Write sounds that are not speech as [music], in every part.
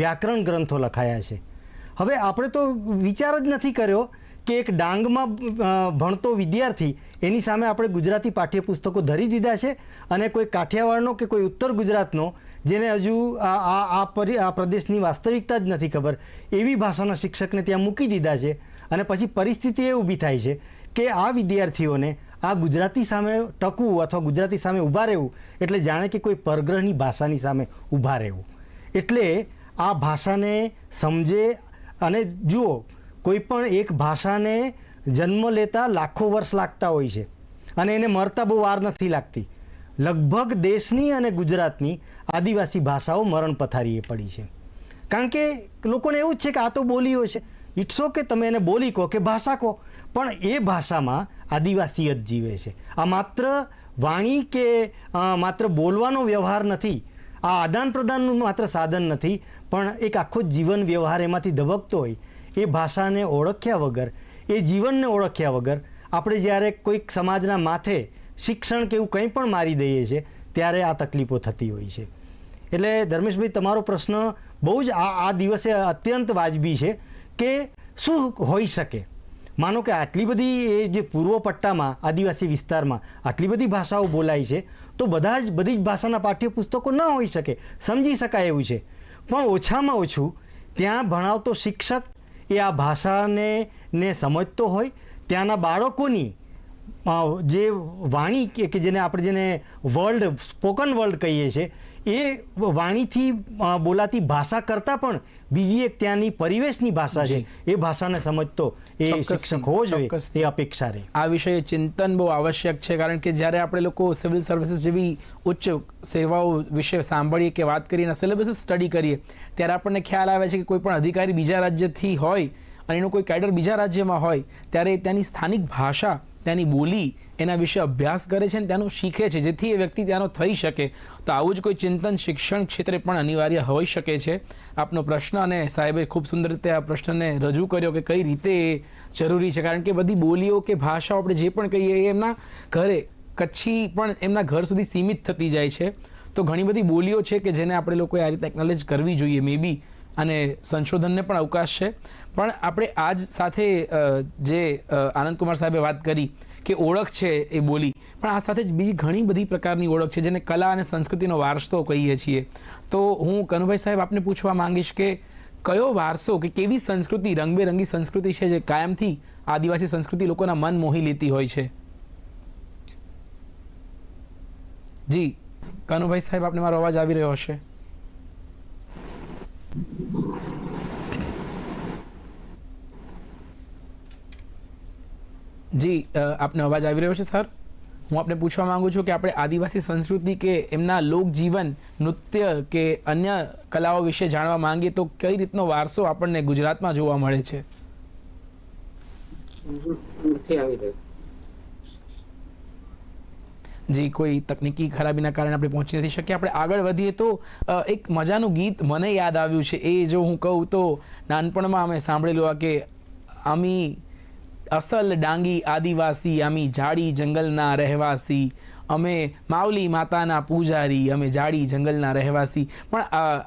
વ્યાકરણ ગ્રંથો લખાયા છે. હવે આપણે તો વિચાર જ નથી કર્યો કે એક ડાંગમાં ભણતો વિદ્યાર્થી એની સામે આપણે ગુજરાતી પાઠ્યપુસ્તકો ધરી દીધા છે અને કોઈ કાઠિયાવાડનો કે કોઈ ઉત્તર ગુજરાતનો, જેને હજુ આ આ પરી, આ પ્રદેશની વાસ્તવિકતા જ નથી ખબર, એવી ભાષાના શિક્ષકને ત્યાં મૂકી દીધા છે અને પછી પરિસ્થિતિ એ ઊભી થાય છે કે આ વિદ્યાર્થીઓને આ ગુજરાતી સામે ટકવું અથવા ગુજરાતી સામે ઊભા રહેવું, એટલે જાણે કે કોઈ પરગ્રહની ભાષાની સામે ઊભા રહેવું. એટલે આ ભાષાને સમજે અને જુઓ, કોઈ પણ એક ભાષાને જન્મ લેતા લાખો વર્ષ લાગતા હોય છે અને એને મરતા બહુ વાર નથી લાગતી. લગભગ દેશની અને ગુજરાતની આદિવાસી ભાષાઓ મરણ પથારીએ પડી છે. કારણ કે લોકોને એવું જ છે કે આ તો બોલીઓ છે. ઇટ્સ ઓકે તમે એને બોલી કહો કે ભાષા કહો. પણ એ ભાષામાં આદિવાસી જ જીવે છે. આ માત્ર વાણી કે માત્ર બોલવાનો વ્યવહાર નથી. આ આદાન પ્રદાનનું માત્ર સાધન નથી. પણ એક આખો જીવન વ્યવહાર એમાંથી ધબકતો હોય, એ ભાષાને ઓળખ્યા વગર, એ જીવનને ઓળખ્યા વગર આપણે જ્યારે કોઈક સમાજના માથે શિક્ષણ કે એવું કંઈ પણ મારી દઈએ છીએ, ત્યારે આ તકલીફો થતી હોય છે. એટલે ધર્મેશભાઈ, તમારો પ્રશ્ન બહુ જ આ આ દિવસે અત્યંત વાજબી છે કે શું હોઈ શકે? માનો કે આટલી બધી એ જે પૂર્વ પટ્ટામાં, આદિવાસી વિસ્તારમાં આટલી બધી ભાષાઓ બોલાય છે, તો બધા જ, બધી જ ભાષાના પાઠ્યપુસ્તકો ન હોઈ શકે. સમજી શકાય એવું છે. પણ ઓછામાં ઓછું. ત્યાં ભણાવતો શિક્ષક એ આ ભાષાને ને સમજતો હોય. ત્યાંના બાળકોની જે વાણી કે જેને આપણે જેને વર્લ્ડ, સ્પોકન વર્લ્ડ કહીએ છીએ એ વાણીથી બોલાતી ભાષા કરતાં પણ બીજી એક ત્યાંની પરિવેશની ભાષા છે. એ ભાષાને સમજતો એ શિક્ષક હોવો જોઈએ. એ અપેક્ષા રહે. આ વિષયે ચિંતન બહુ આવશ્યક છે કારણ કે જ્યારે આપણે લોકો સિવિલ સર્વિસીસ જેવી ઉચ્ચ સેવાઓ વિશે સાંભળીએ કે વાત કરીએ અને સિલેબસ સ્ટડી કરીએ ત્યારે આપણને ખ્યાલ આવે છે કે કોઈ પણ અધિકારી બીજા રાજ્યથી હોય અને એનો કોઈ કેડર બીજા રાજ્યમાં હોય ત્યારે ત્યાંની સ્થાનિક ભાષા ત્યાંની બોલી એના વિશે અભ્યાસ કરે છે અને ત્યાંનું શીખે છે. જેથી એ વ્યક્તિ ત્યાંનો થઈ શકે. તો આવું જ કોઈ ચિંતન શિક્ષણ ક્ષેત્રે પણ અનિવાર્ય હોઈ શકે છે. આપનો પ્રશ્ન અને સાહેબે ખૂબ સુંદર રીતે આ પ્રશ્નને રજૂ કર્યો કે કઈ રીતે એ જરૂરી છે. કારણ કે બધી બોલીઓ કે ભાષાઓ આપણે જે પણ કહીએ એ એમના ઘરે કચ્છી પણ એમના ઘર સુધી સીમિત થતી જાય છે. તો ઘણી બધી બોલીઓ છે કે જેને આપણે લોકોએ આ રીતે એકનોલેજ કરવી જોઈએ. મે બી અને સંશોધનને પણ અવકાશ છે. પણ આપણે આજ સાથે જે આનંદકુમાર સાહેબે વાત કરી કે ઓળખ છે એ બોલી, પણ આ સાથે જ બીજી ઘણી બધી પ્રકારની ઓળખ છે, જેને કલા અને સંસ્કૃતિનો વારસો કહીએ છીએ. તો હું કનુભાઈ સાહેબ આપને પૂછવા માંગીશ કે કયો વારસો કે કેવી સંસ્કૃતિ, રંગબેરંગી સંસ્કૃતિ છે જે કાયમથી આદિવાસી સંસ્કૃતિ લોકોના મન મોહી લેતી હોય છે? જી. કનુભાઈ સાહેબ, આપને મારો અવાજ આવી રહ્યો હશે? જી આપનો અવાજ આવી રહ્યો છે, સર? હું આપને પૂછવા માંગુ છું કે આપણે આદિવાસી સંસ્કૃતિ કે એમના લોકજીવન, નૃત્ય કે અન્ય કલાઓ વિશે જાણવા માંગીએ તો કઈ રીતનો વારસો આપણને ગુજરાતમાં જોવા મળે છે? જી કોઈ તકનીકી ખરાબીના કારણે આપણે પહોંચી નથી શક્યા આપણે આગળ વધીએ તો એક મજાનું ગીત મને યાદ આવ્યું છે. એ જો હું કહું તો નાનપણમાં અમે સાંભળેલું આ કે આમી અસલ ડાંગી આદિવાસી, આમી જાડી જંગલના રહેવાસી અમે માવલી માતાના પૂજારી, અમે જાડી જંગલના રહેવાસી. પણ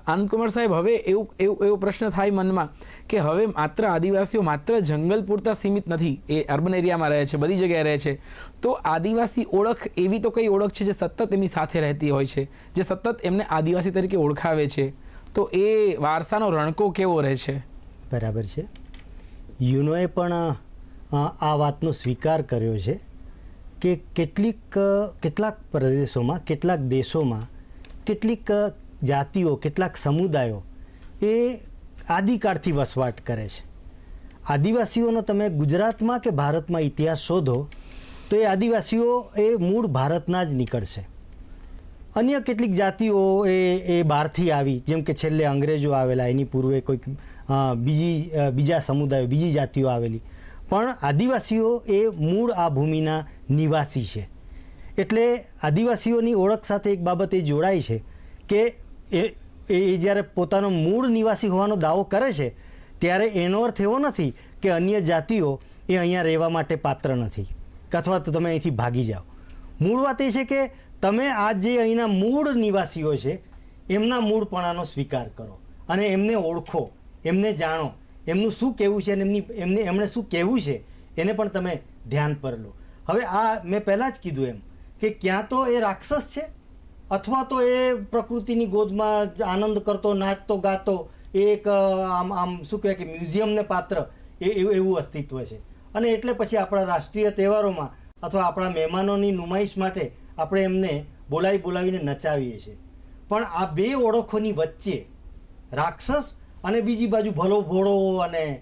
આનંદકુમાર સાહેબ, હવે એવું એવું, એવો પ્રશ્ન થાય મનમાં કે હવે માત્ર આદિવાસીઓ માત્ર જંગલ પૂરતા સીમિત નથી. એ અર્બન એરિયામાં રહે છે, બધી જગ્યાએ રહે છે. તો આદિવાસી ઓળખ એવી તો કઈ ઓળખ છે જે સતત એમની સાથે રહેતી હોય છે? જે સતત એમને આદિવાસી તરીકે ઓળખાવે છે? તો એ વારસાનો રણકો કેવો રહે છે? બરાબર છે. યુનોએ પણ આ વાતનો સ્વીકાર કર્યો છે. કે કેટલીક કેટલાક પ્રદેશોમાં, કેટલાક દેશોમાં, કેટલીક જાતિઓ, કેટલાક સમુદાયો એ આદિકાળથી વસવાટ કરે છે. આદિવાસીઓનો તમે ગુજરાતમાં કે ભારતમાં ઇતિહાસ શોધો, તો એ આદિવાસીઓ એ મૂળ ભારતના જ નીકળશે. અન્ય કેટલીક જાતિઓ એ એ બહારથી આવી, જેમ કે છેલ્લે અંગ્રેજો આવેલા, એની પૂર્વે કોઈક બીજી બીજા સમુદાયો, બીજી જાતિઓ આવેલી. પણ આદિવાસીઓ એ મૂળ આ ભૂમિના નિવાસી છે. એટલે આદિવાસીઓની ઓળખ સાથે એક બાબત એ જોડાય છે કે એ એ જ્યારે પોતાનો મૂળ નિવાસી હોવાનો દાવો કરે છે, ત્યારે એનો અર્થ એવો નથી કે અન્ય જાતિઓ એ અહીંયા રહેવા માટે પાત્ર નથી. અથવા તો તમે અહીંથી ભાગી જાઓ. મૂળ વાત એ છે કે તમે આ જે અહીંના મૂળ નિવાસીઓ છે, એમના મૂળપણાનો સ્વીકાર કરો અને એમને ઓળખો, એમને જાણો એમનું શું કહેવું છે અને એમની, એમને, એમણે શું કહેવું છે, એને પણ તમે ધ્યાન પર લો. હવે આ મેં પહેલાં જ કીધું એમ કે ક્યાં તો એ રાક્ષસ છે, અથવા તો એ પ્રકૃતિની ગોદમાં આનંદ કરતો, નાચતો, ગાતો એક આમ આમ શું કહેવાય કે મ્યુઝિયમને પાત્ર એ, એવું અસ્તિત્વ છે. અને એટલે પછી આપણા રાષ્ટ્રીય તહેવારોમાં અથવા આપણા મહેમાનોની નુમાઈશ માટે આપણે એમને બોલાવી, બોલાવીને નચાવીએ છીએ. પણ આ બે ઓળખોની વચ્ચે રાક્ષસ અને બીજી બાજુ ભલો ભોળો અને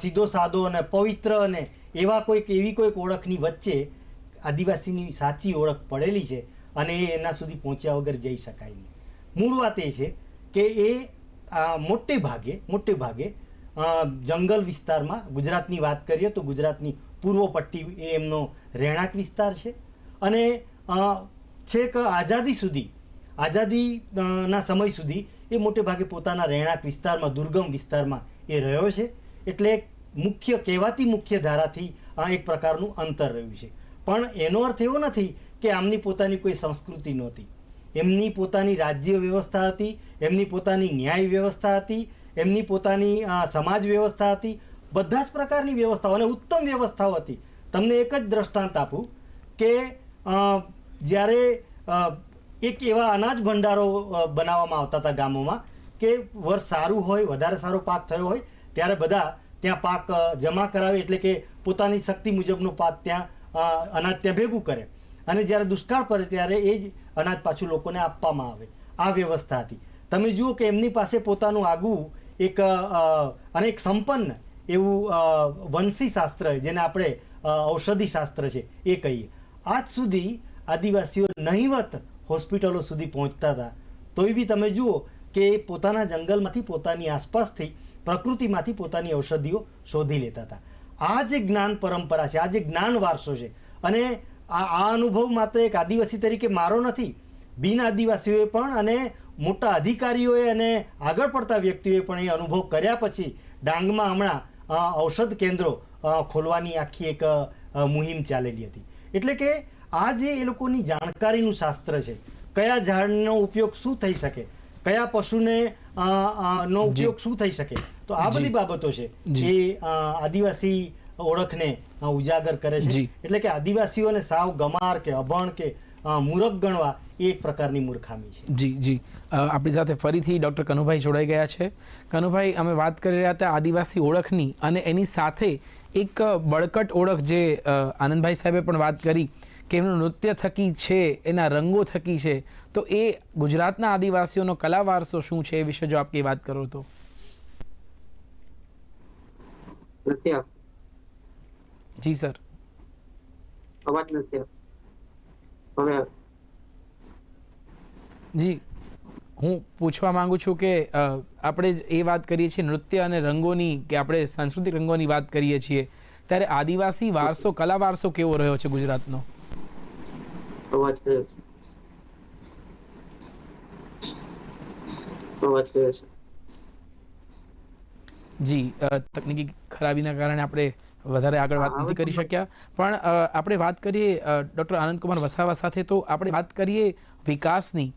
સીધો સાદો અને પવિત્ર અને એવા કોઈક, એવી કોઈક ઓળખની વચ્ચે આદિવાસીની સાચી ઓળખ પડેલી છે અને એ એના સુધી પહોંચ્યા વગર જઈ શકાય નહીં. મૂળ વાત એ છે કે એ મોટે ભાગે મોટે ભાગે જંગલ વિસ્તારમાં, ગુજરાતની વાત કરીએ તો ગુજરાતની પૂર્વ પટ્ટી એ એમનો રહેણાંક વિસ્તાર છે અને છેક આઝાદી સુધી, આઝાદીના સમય સુધી એ મોટે ભાગે પોતાના રહેણાંક વિસ્તારમાં, દુર્ગમ વિસ્તારમાં એ રહ્યો છે. એટલે મુખ્ય, કહેવાતી મુખ્ય ધારાથી આ એક પ્રકારનું અંતર રહ્યું છે. પણ એનો અર્થ એવો નથી કે આમની પોતાની કોઈ સંસ્કૃતિ નહોતી. એમની પોતાની રાજ્ય વ્યવસ્થા હતી, એમની પોતાની ન્યાય વ્યવસ્થા હતી, એમની પોતાની સમાજ વ્યવસ્થા હતી. બધા જ પ્રકારની વ્યવસ્થાઓ અને ઉત્તમ વ્યવસ્થાઓ હતી. તમને એક જ દ્રષ્ટાંત આપું કે જ્યારે એક એવા અનાજ ભંડારો બનાવવામાં આવતા હતા ગામોમાં કે વર્ષ સારું હોય, વધારે સારો પાક થયો હોય, ત્યારે બધા ત્યાં પાક જમા કરાવે એટલે કે પોતાની શક્તિ મુજબનો પાક ત્યાં અનાજ ત્યાં ભેગું કરે. અને જ્યારે દુષ્કાળ પડે ત્યારે એ જ અનાજ પાછું લોકોને આપવામાં આવે. આ વ્યવસ્થા હતી. તમે જુઓ કે એમની પાસે પોતાનું આગવું એક અને એક સંપન્ન એવું વંશી શાસ્ત્ર જેને આપણે ઔષધિ શાસ્ત્ર છે, એ કહીએ. આજ સુધી આદિવાસીઓ નહિવત હોસ્પિટલો સુધી પહોંચતા હતા. તોય બી તમે જુઓ કે એ પોતાના જંગલમાંથી પોતાની આસપાસથી પ્રકૃતિમાંથી પોતાની ઔષધિઓ શોધી લેતા હતા. આ જે જ્ઞાન પરંપરા છે, આ જે જ્ઞાન વારસો છે, અને આ આ અનુભવ માત્ર એક આદિવાસી તરીકે મારો નથી. બિન આદિવાસીઓએ પણ અને મોટા અધિકારીઓએ અને આગળ પડતા વ્યક્તિઓએ પણ એ અનુભવ કર્યા પછી ડાંગમાં હમણાં ઔષધ કેન્દ્રો ખોલવાની આખી એક મુહિમ ચાલેલી હતી. એટલે કે આ જે એ લોકોની જાણકારીનું શાસ્ત્ર છે કયા ઝાડનો ઉપયોગ શું થઈ શકે કયા પશુને નો ઉપયોગ શું થઈ શકે તો આ બધી બાબતો છે જે. આદિવાસી ઓળખને ઉજાગર કરે છે. એટલે કે આદિવાસીઓને સાવ ગમાર કે અભણ કે મૂરખ ગણવા એ એક પ્રકારની મૂર્ખામી છે. જી જી. આપણી સાથે ફરીથી ડૉક્ટર કનુભાઈ જોડાઈ ગયા છે. કનુભાઈ અમે વાત કરી રહ્યા હતા આદિવાસી ઓળખની અને એની સાથે એક બળકટ ઓળખ જે આનંદભાઈ સાહેબે પણ વાત કરી. કે એમનું નૃત્ય થકી છે એના રંગો થકી છે તો એ ગુજરાતના આદિવાસીઓનો કલા વારસો શું છે એ વિશે જો આપ વાત કરો તો? જી સર. અવાજ નથી હવે જી. હું પૂછવા માંગુ છું કે આપણે એ વાત કરીએ છીએ નૃત્ય અને રંગોની કે આપણે સાંસ્કૃતિક રંગોની વાત કરીએ છીએ ત્યારે આદિવાસી વારસો કલા વારસો કેવો રહ્યો છે ગુજરાતનો? અવાજ છે અવાજ છે જી તકનીકી ખરાબીના કારણે આપણે વધારે આગળ વાત નથી કરી શક્યા. પણ આપણે વાત કરીએ ડૉક્ટર આનંદકુમાર વસાવા સાથે તો આપણે વાત કરીએ વિકાસની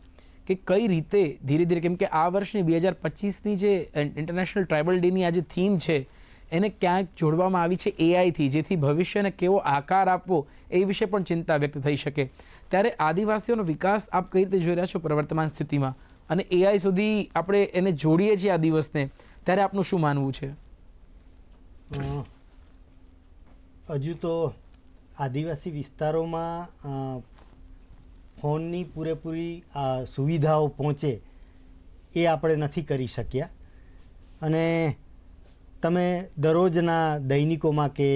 કે કઈ રીતે ધીરે ધીરે કેમ કે આ વર્ષની બે હજાર પચીસની જે ઇન્ટરનેશનલ ટ્રાઇબલ ડેની આ જે થીમ છે એને ક્યાંક જોડવામાં આવી છે એઆઈથી જેથી ભવિષ્યને કેવો આકાર આપવો એ વિશે પણ ચિંતા વ્યક્ત થઈ શકે. ત્યારે આદિવાસીઓનો વિકાસ આપ કઈ રીતે જોઈ રહ્યા છો પ્રવર્તમાન સ્થિતિમાં? અને એઆઈ સુધી આપણે એને જોડીએ છીએ આ દિવસને, ત્યારે આપનું શું માનવું છે? હજુ તો આદિવાસી વિસ્તારોમાં ફોનની પૂરેપૂરી સુવિધાઓ પહોંચે એ આપણે નથી કરી શક્યા. અને તમે દરરોજના દૈનિકોમાં કે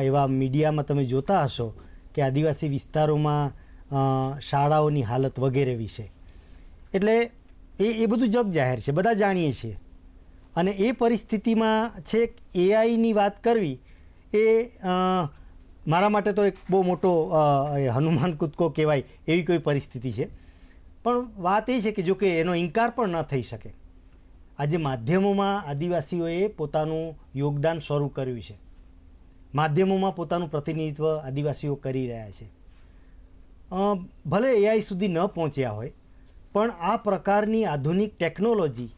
એવા મીડિયામાં તમે જોતા હશો કે આદિવાસી વિસ્તારોમાં શાળાઓની હાલત વગેરે વિશે. એટલે એ એ બધું જગ જાહેર છે, બધા જાણીએ છીએ. અને એ પરિસ્થિતિમાં છેક એઆઈની વાત કરવી એ મારા માટે તો એક બહુ મોટો હનુમાન કૂદકો કહેવાય એવી કોઈ પરિસ્થિતિ છે. પણ વાત એ છે કે જો કે એનો ઇનકાર પણ ન થઈ શકે. આજે માધ્યમોમાં આદિવાસીઓએ પોતાનું યોગદાન શરૂ કર્યું છે. માધ્યમોમાં પોતાનું પ્રતિનિધિત્વ આદિવાસીઓ કરી રહ્યા છે. ભલે એઆઈ સુધી ન પહોંચ્યા હોય, પણ આ પ્રકારની આધુનિક ટેકનોલોજી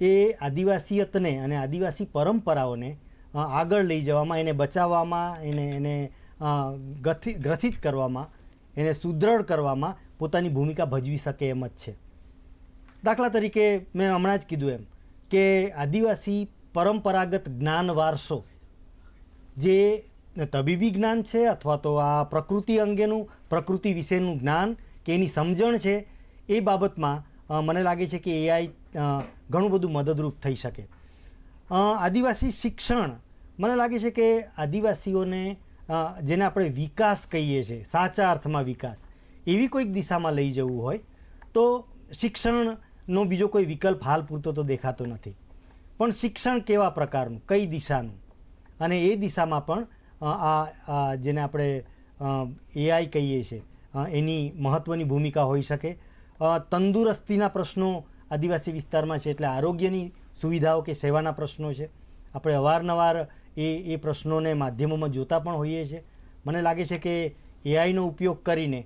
એ આદિવાસીયતને અને આદિવાસી પરંપરાઓને આગળ લઈ જવામાં, એને બચાવવામાં, એને એને ગથિત ગથિ ગ્રથિત કરવામાં, એને સુદૃઢ કરવામાં પોતાની ભૂમિકા ભજવી શકે એમ જ છે. દાખલા તરીકે મેં હમણાં જ કીધું એમ. કે આદિવાસી પરંપરાગત જ્ઞાન વારસો, જે તબીબી જ્ઞાન છે અથવા તો આ પ્રકૃતિ અંગેનું, પ્રકૃતિ વિશેનું જ્ઞાન, કે એની સમજણ છે, એ બાબતમાં મને લાગે છે કે એઆઈ ઘણું બધું મદદરૂપ થઈ શકે. આદિવાસી શિક્ષણ, મને લાગે છે કે આદિવાસીઓને જેને આપણે વિકાસ કહીએ છીએ સાચા અર્થમાં વિકાસ, એવી કોઈક દિશામાં લઈ જવું હોય, તો શિક્ષણનો બીજો કોઈ વિકલ્પ હાલ પૂરતો તો દેખાતો નથી. પણ શિક્ષણ કેવા પ્રકારનું, કઈ દિશાનું? અને એ દિશામાં પણ આ જેને આપણે એઆઈ કહીએ છીએ એની મહત્ત્વની ભૂમિકા હોઈ શકે. તંદુરસ્તીના પ્રશ્નો આદિવાસી વિસ્તારમાં છે એટલે આરોગ્યની સુવિધાઓ કે સેવાના પ્રશ્નો છે. આપણે અવારનવાર એ એ પ્રશ્નોને માધ્યમોમાં જોતા પણ હોઈએ છીએ. મને લાગે છે કે એઆઈનો ઉપયોગ કરીને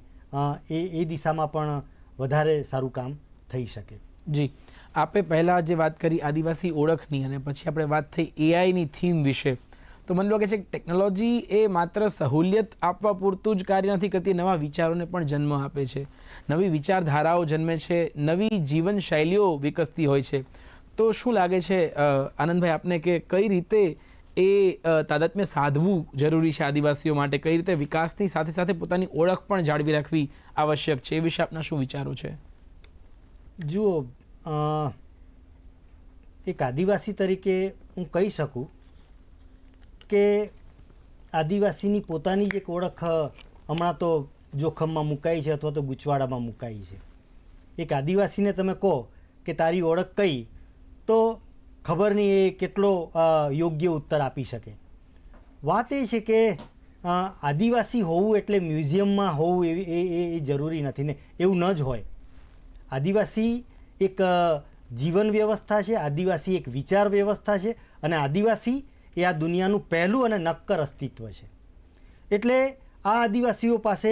એ એ દિશામાં પણ વધારે સારું કામ થઈ શકે. જી. આપે પહેલાં જે વાત કરી આદિવાસી ઓળખની અને પછી આપણે વાત થઈ એઆઈની થીમ વિશે. તો મને લાગે છે કે ટેકનોલોજી એ માત્ર સહુલિયત આપવા પૂરતું જ કાર્ય નથી કરતી, નવા વિચારોને પણ જન્મ આપે છે. નવી વિચારધારાઓ જન્મે છે, નવી જીવન શૈલીઓ વિકસતી હોય છે. તો શું લાગે છે આનંદભાઈ, આપને કે કઈ રીતે એ તાદાત્મ્ય સાધવું જરૂરી છે આદિવાસીઓ માટે? કઈ રીતે વિકાસની સાથે સાથે પોતાની ઓળખ પણ જાળવી રાખવી આવશ્યક છે? એ વિશે આપના શું વિચારો છે? જુઓ એક આદિવાસી તરીકે હું કહી શકું કે આદિવાસીની પોતાની જ એક ઓળખ હમણાં તો જોખમમાં મુકાઈ છે અથવા તો ગૂંચવાડામાં મુકાઈ છે. એક આદિવાસીને તમે કહો કે તારી ઓળખ કઈ, તો ખબર નહીં એ કેટલો યોગ્ય ઉત્તર આપી શકે. વાત એ છે કે આદિવાસી હોવું એટલે મ્યુઝિયમમાં હોવું એવી એ, એ- એ જરૂરી નથી ને, એવું ન જ હોય. આદિવાસી એક જીવન વ્યવસ્થા છે, આદિવાસી એક વિચાર વ્યવસ્થા છે અને આદિવાસી એ આ દુનિયાનું પહેલું અને નક્કર અસ્તિત્વ છે. એટલે આ આદિવાસીઓ પાસે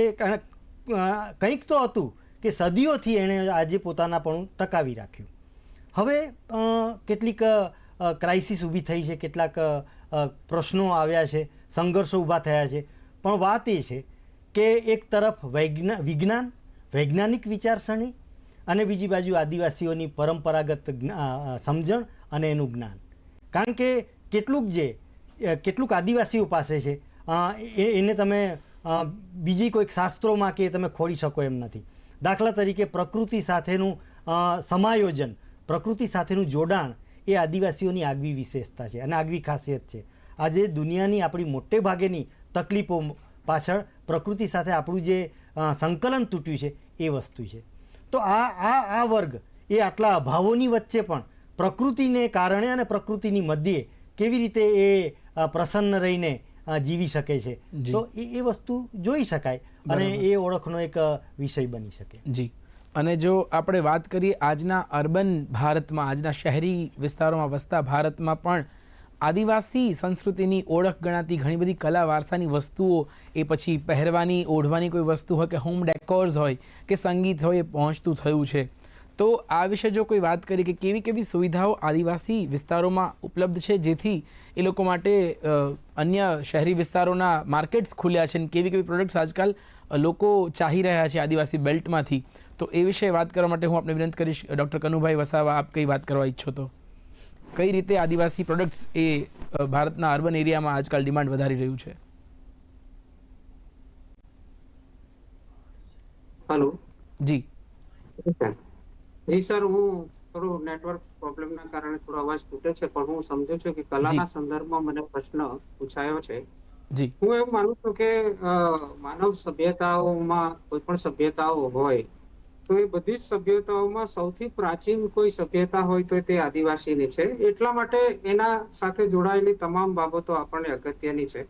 કંઈક તો હતું કે સદીઓથી એણે આજે પોતાનાપણું ટકાવી રાખ્યું. હવે કેટલીક ક્રાઇસિસ ઊભી થઈ છે, કેટલાક પ્રશ્નો આવ્યા છે, સંઘર્ષો ઊભા થયા છે. પણ વાત એ છે કે એક તરફ વૈજ્ઞા, વિજ્ઞાન, વૈજ્ઞાનિક વિચારસરણી અને બીજી બાજુ આદિવાસીઓની પરંપરાગત સમજણ અને એનું જ્ઞાન. કારણ કે કેટલુંક જે કેટલુંક આદિવાસીઓ પાસે છે એને તમે બીજી કોઈક શાસ્ત્રોમાં કે તમે ખોડી શકો એમ નથી. દાખલા તરીકે પ્રકૃતિ સાથેનું સમાયોજન, પ્રકૃતિ સાથેનું જોડાણ એ આદિવાસીઓની આગવી વિશેષતા છે અને આગવી ખાસિયત છે. આજે દુનિયાની આપણી મોટે ભાગેની તકલીફો પાછળ પ્રકૃતિ સાથે આપણું જે સંકલન તૂટ્યું છે એ વસ્તુ છે. તો આ આ આ વર્ગ એ આટલા અભાવોની વચ્ચે પણ પ્રકૃતિને કારણે અને પ્રકૃતિની મધ્યે કેવી રીતે એ પ્રસન્ન રહીને જીવી શકે છે. તો એ એ વસ્તુ જોઈ શકાય અને એ ઓળખનો એક વિષય બની શકે. જી. અને જો આપણે વાત કરીએ આજના અર્બન ભારતમાં આજના શહેરી વિસ્તારોમાં વસતા ભારતમાં પણ આદિવાસી સંસ્કૃતિની ઓળખ ગણાતી ઘણી બધી કલા વારસાની વસ્તુઓ, એ પછી પહેરવાની, ઓઢવાની કોઈ વસ્તુ હોય કે હોમ ડેકોર્સ હોય કે સંગીત હોય, એ પહોંચતું થયું છે. તો આ વિશે જો કોઈ વાત કરીએ કે કેવી કેવી સુવિધાઓ આદિવાસી વિસ્તારોમાં ઉપલબ્ધ છે, જેથી એ લોકો માટે અન્ય શહેરી વિસ્તારોના માર્કેટ્સ ખુલ્યા છે અને કેવી કેવી પ્રોડક્ટ્સ આજકાલ લોકો ચાહી રહ્યા છે આદિવાસી બેલ્ટમાંથી તો એ વિશે વાત કરવા માટે હું આપને વિનંતી કરીશ, ડૉક્ટર કનુભાઈ વસાવા, આપ કઈ વાત કરવા ઈચ્છો તો. કઈ રીતે આદિવાસી પ્રોડક્ટ્સ એ ભારતના અર્બન એરિયામાં આજકાલ ડિમાન્ડ વધારી રહ્યું છે? હેલો જી. જી સર હું થોડું નેટવર્ક પ્રોબ્લેમના કારણે થોડો અવાજ તૂટે છે પણ હું સમજુ છું કે કલાના સંદર્ભમાં મને પ્રશ્ન પૂછાયો છે. જી. હું એવું માનું છું કે માનવ સભ્યતાઓમાં કોઈ પણ સભ્યતાઓ હોય તો એ બધી જ સભ્યતાઓમાં સૌથી પ્રાચીન કોઈ સભ્યતા હોય તો તે આદિવાસીની છે. એટલા માટે એના સાથે જોડાયેલી તમામ બાબતો આપણને અગત્યની છે.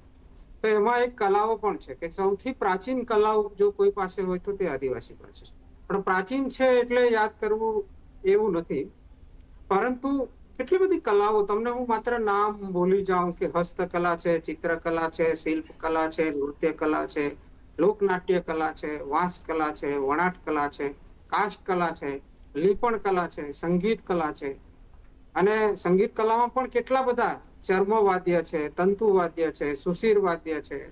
તો એમાં એક કલાઓ પણ છે કે સૌથી પ્રાચીન કલાઓ જો કોઈ પાસે હોય તો તે આદિવાસી પાસે છે. પણ પ્રાચીન છે એટલે યાદ કરવું એવું નથી. પરંતુ કેટલી બધી કલાઓ, તમને હું માત્ર નામ બોલી જાઉં કે હસ્તકલા છે, ચિત્રકલા છે શિલ્પ કલા છે નૃત્ય કલા છે લોકનાટ્ય કલા છે વાંસ કલા છે વણાટ કલા છે કાષ્ઠ કલા છે, લીપણ કલા છે, સંગીત કલા છે. અને સંગીત કલામાં પણ કેટલા બધા ચર્મવાદ્ય છે તંતુવાદ્ય છે, સુશીર વાદ્ય છે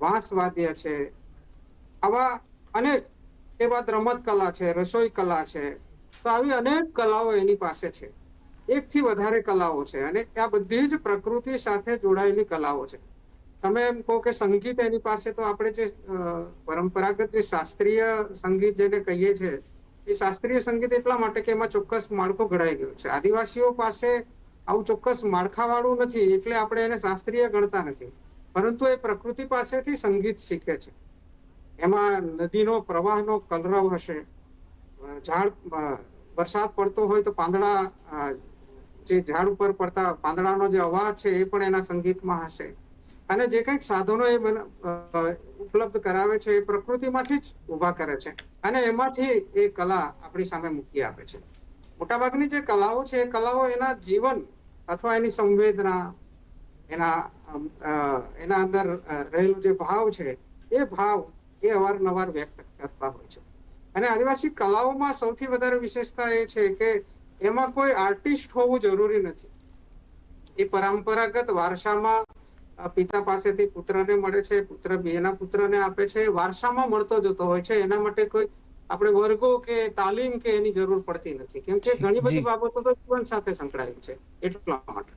વાંસવાદ્ય છે. આવા અનેક એ બાદ રમત કલા છે, રસોઈ કલા છે. તો આવી અનેક કલાઓ એની પાસે છે. એકથી વધારે કલાઓ છે અને આ બધી જ પ્રકૃતિ સાથે જોડાયેલી કલાઓ છે. તમે એમ કહો કે સંગીત એની પાસે તો આપણે જે પરંપરાગત જે શાસ્ત્રીય સંગીત જેને કહીએ છીએ એ શાસ્ત્રીય સંગીત એટલા માટે કે એમાં ચોક્કસ માળખું ઘડાઈ ગયું છે. આદિવાસીઓ પાસે આવું ચોક્કસ માળખાવાળું નથી એટલે આપણે એને શાસ્ત્રીય ગણતા નથી. પરંતુ એ પ્રકૃતિ પાસેથી સંગીત શીખે છે. એમાં નદીનો પ્રવાહનો કલરવ હશે, ઝાડ વરસાદ પડતો હોય તો પાંદડા જે ઝાડ ઉપર પડતા પાંદડાનો જે અવાજ છે એ પણ એના સંગીતમાં હશે. અને જે કંઈક સાધનો એ ઉપલબ્ધ કરાવે છે એ પ્રકૃતિમાંથી જ ઊભા કરે છે. અને એમાંથી એ કલા આપણી સામે મૂકી આપે છે. મોટાભાગની જે કલાઓ છે એ કલાઓ એના જીવન અથવા એની સંવેદના, એના એના અંદર રહેલું જે ભાવ છે એ ભાવ એ અવારનવાર વ્યક્ત કરતા હોય છે. અને આદિવાસી કલાઓમાં સૌથી વધારે વિશેષતા એ છે કે એમાં કોઈ આર્ટિસ્ટ હોવું જરૂરી નથી. એ પરંપરાગત વારસામાં પિતા પાસેથી પુત્રને મળે છે પુત્ર એના પુત્રને આપે છે વારસામાં મળતો જતો હોય છે. એના માટે કોઈ આપણે વર્ગો કે તાલીમ કે એની જરૂર પડતી નથી. કેમ કે ઘણી બધી બાબતો તો જીવન સાથે સંકળાયેલી છે એટલા માટે.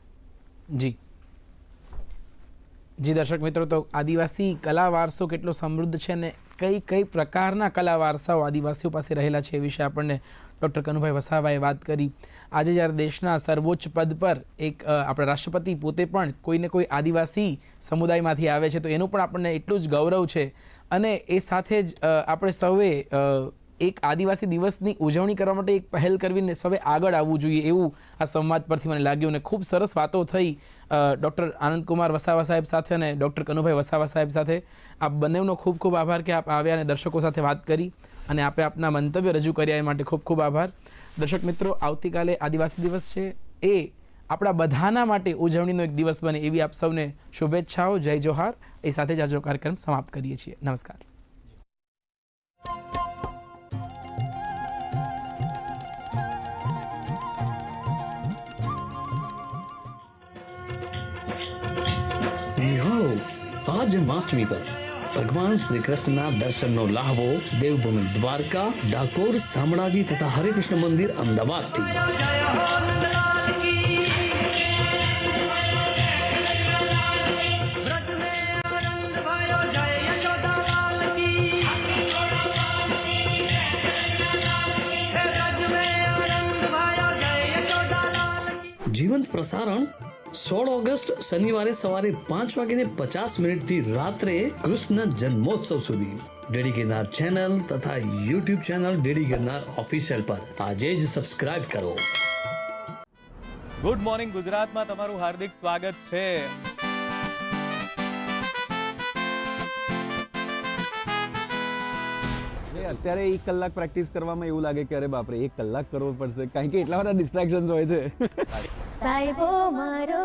જી. જી દર્શક મિત્રો તો આદિવાસી કલા વારસો કેટલો સમૃદ્ધ છે અને કઈ કઈ પ્રકારના કલા વારસાઓ આદિવાસીઓ પાસે રહેલા છે એ વિશે આપણને ડૉક્ટર કનુભાઈ વસાવાએ વાત કરી. આજે જ્યારે દેશના સર્વોચ્ચ પદ પર એક આપણા રાષ્ટ્રપતિ પોતે પણ કોઈને કોઈ આદિવાસી સમુદાયમાંથી આવે છે, તો એનું પણ આપણને એટલું જ ગૌરવ છે. અને એ સાથે જ આપણે સૌએ એક આદિવાસી દિવસની ઉજવણી કરવા માટે એક પહેલ કરવીને સૌએ આગળ આવવું જોઈએ એવું આ સંવાદ પરથી મને લાગ્યું અને ખૂબ સરસ વાતો થઈ ડૉક્ટર આનંદકુમાર વસાવા સાહેબ સાથે અને ડૉક્ટર કનુભાઈ વસાવા સાહેબ સાથે. આ બંનેનો ખૂબ ખૂબ આભાર કે આપ આવ્યા અને દર્શકો સાથે વાત કરી. અને આપે આપના મંતવ્ય રજૂ કર્યા એ માટે ખૂબ ખૂબ આભાર. દર્શક મિત્રો, આવતીકાલે આદિવાસી દિવસ છે. એ આપણા બધાના માટે ઉજવણીનો એક દિવસ બને એવી આપ સૌને શુભેચ્છાઓ. જય જોહાર. એ સાથે જ આજનો કાર્યક્રમ સમાપ્ત કરીએ છીએ. નમસ્કાર. નિહાળો આજ જન્માષ્ટમી પર. ભગવાન શ્રી કૃષ્ણના દર્શનનો લાહવો, દેવભૂમિ દ્વારકા, ડાકોર, શામળાજી તથા હરિકૃષ્ણ મંદિર અમદાવાદથી. જીવંત પ્રસારણ સોળ ઓગસ્ટ શનિવારે સવારે પાંચ વાગીને પચાસ મિનિટથી રાત્રે કૃષ્ણ જન્મોત્સવ સુધી. ડેડી ગિરનાર ચેનલ તથા YouTube channel DD Girnar official પર આજે જ સબસ્ક્રાઇબ કરો. ગુડ મોર્નિંગ ગુજરાતમાં તમારું હાર્દિક સ્વાગત છે. અત્યારે એક કલાક પ્રેક્ટિસ કરવામાં એવું લાગે કે અરે બાપરે એક કલાક કરવો પડશે. કારણ કે એટલા બધા ડિસ્ટ્રેક્શન્સ હોય છે. સાહેબો મારો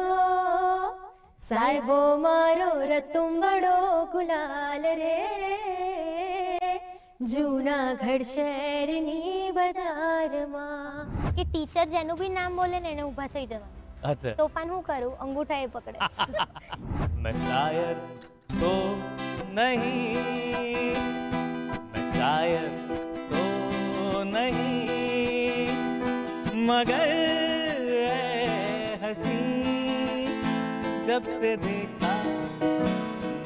સાહેબો મારો રતુંબડો ગુલાલ રે. જૂનાગઢ શહેરની બજારમાં. કે ટીચર જેનું બી નામ બોલે ને એને ઊભા થઈ જવા તોફાન હું કરું? અંગૂઠા એ પકડે [laughs] તો નહીં. तो नहीं मैं शायर तो नहीं मगर ऐ हंसी जब से देखा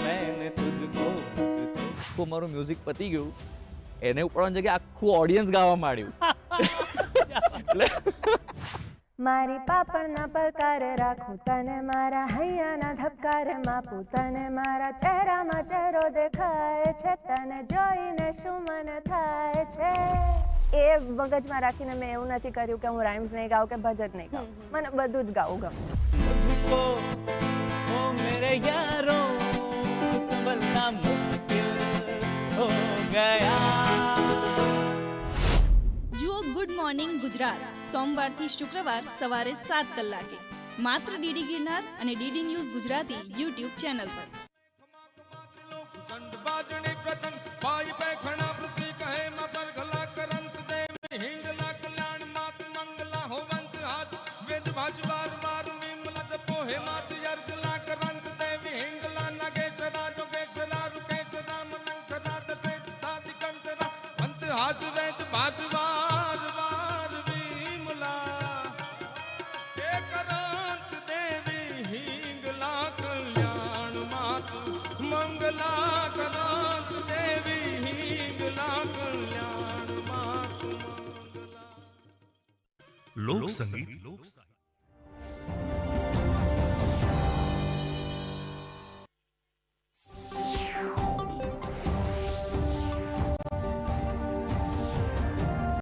मैंने तुझको આખું મારું મ્યુઝિક પતી ગયું એને ઉપડવાની જગ્યાએ આખું ઓડિયન્સ ગાવા માંડ્યું મારી પાપણના પલકાર રાખું તને મારા હૈયાના ધબકારે માપું તને મારા ચહેરામાં ચહેરો દેખાય છે તને જોઈને શું મન થાય છે? એ મગજમાં રાખીને મેં એવું નથી કર્યું કે હું રાઇમ્સ નહીં ગાઉં કે ભજન નહીં ગાઉં. મને બધું જ ગાવું ગમે. જુઓ ગુડ મોર્નિંગ ગુજરાત. સોમવારથી શુક્રવાર સવારે સાત કલાકે. માત્ર ડીડી ગિરનાર અને DD news Gujarati YouTube channel પર. ભાષ વેદ ભાષવા લોક સંગીત